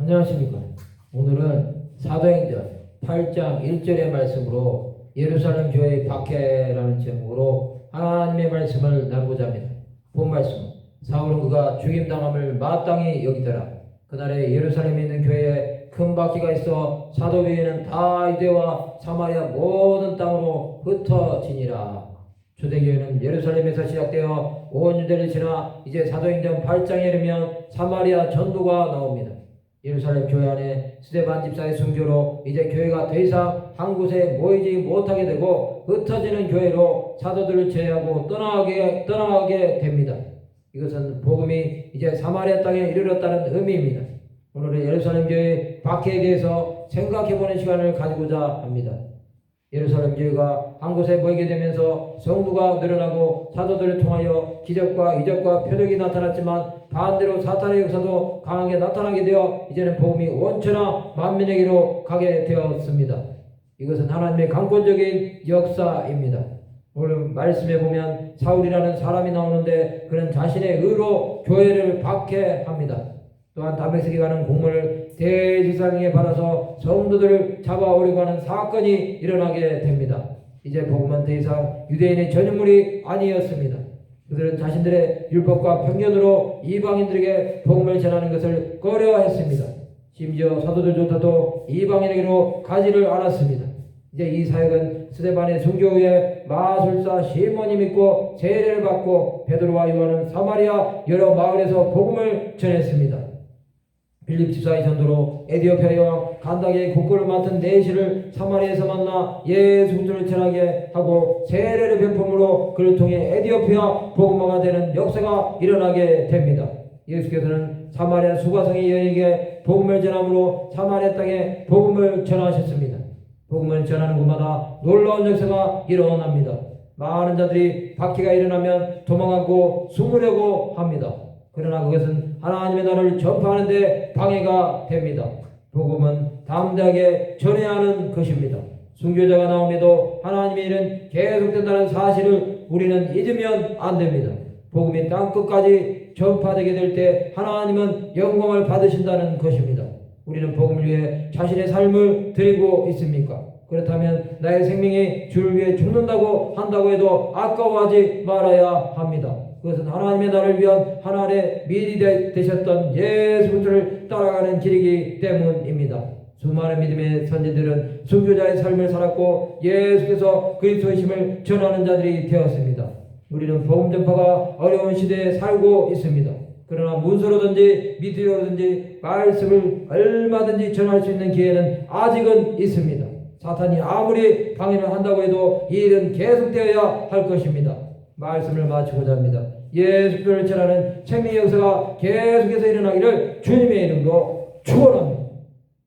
안녕하십니까. 오늘은 사도행전 8장 1절의 말씀으로 예루살렘 교회의 박해라는 제목으로 하나님의 말씀을 나누고자 합니다. 본 말씀. 사울은 그가 죽임당함을 마땅히 여기더라. 그날에 예루살렘에 있는 교회에 큰 바퀴가 있어 사도 위에는 다 이대와 사마리아 모든 땅으로 흩어지니라. 초대교회는 예루살렘에서 시작되어 온 유대를 지나 이제 사도행전 8장에 이르면 사마리아 전도가 나옵니다. 예루살렘 교회 안에 스데반 집사의 순교로 이제 교회가 더 이상 한 곳에 모이지 못하게 되고 흩어지는 교회로 사도들을 제외하고 떠나가게 떠나가게 됩니다. 이것은 복음이 이제 사마리아 땅에 이르렀다는 의미입니다. 오늘은 예루살렘 교회 박해에 대해서 생각해보는 시간을 가지고자 합니다. 예루살렘 교회가 한 곳에 모이게 되면서 성도가 늘어나고 사도들을 통하여 기적과 이적과 표적이 나타났지만 반대로 사탄의 역사도 강하게 나타나게 되어 이제는 복음이 원천하 만민에게로 가게 되었습니다. 이것은 하나님의 강권적인 역사입니다. 오늘 말씀에 보면 사울이라는 사람이 나오는데 그는 자신의 의로 교회를 박해합니다. 또한 다메섹에 가는 공문을 대지상에 받아서 성도들을 잡아오려고 하는 사건이 일어나게 됩니다. 이제 복음은 더 이상 유대인의 전유물이 아니었습니다. 그들은 자신들의 율법과 편견으로 이방인들에게 복음을 전하는 것을 꺼려했습니다. 심지어 사도들조차도 이방인에게로 가지를 않았습니다. 이제 이 사역은 스데반의 순교 후에 마술사 시몬이 믿고 세례를 받고 베드로와 요한은 사마리아 여러 마을에서 복음을 전했습니다. 빌립 집사의 전도로 에디오피아 왕 간다게의 국고를 맡은 내시를 사마리아에서 만나 예수 그리스도를 전하게 하고 세례를 베품으로 그를 통해 에디오피아 복음화가 되는 역사가 일어나게 됩니다. 예수께서는 사마리아 수가성의 여인에게 복음을 전함으로 사마리아 땅에 복음을 전하셨습니다. 복음을 전하는 곳마다 놀라운 역사가 일어납니다. 많은 자들이 박해가 일어나면 도망하고 숨으려고 합니다. 그러나 그것은 하나님의 나라를 전파하는데 방해가 됩니다. 복음은 담대하게 전해야 하는 것입니다. 순교자가 나옴에도 하나님의 일은 계속된다는 사실을 우리는 잊으면 안 됩니다. 복음이 땅 끝까지 전파되게 될 때 하나님은 영광을 받으신다는 것입니다. 우리는 복음을 위해 자신의 삶을 드리고 있습니까? 그렇다면 나의 생명이 주를 위해 죽는다고 한다고 해도 아까워하지 말아야 합니다. 그것은 하나님의 나를 위한 하나님의 미리 되, 되셨던 예수 그리스도를 따라가는 길이기 때문입니다. 수많은 믿음의 선지들은 순교자의 삶을 살았고 예수께서 그리스도의 힘을 전하는 자들이 되었습니다. 우리는 복음 전파가 어려운 시대에 살고 있습니다. 그러나 문서로든지 미디어로든지 말씀을 얼마든지 전할 수 있는 기회는 아직은 있습니다. 사탄이 아무리 방해를 한다고 해도 이 일은 계속되어야 할 것입니다. 말씀을 마치고자 합니다. 예수 그리스도를 전하는 생명의 역사가 계속해서 일어나기를 주님의 이름으로 축원합니다.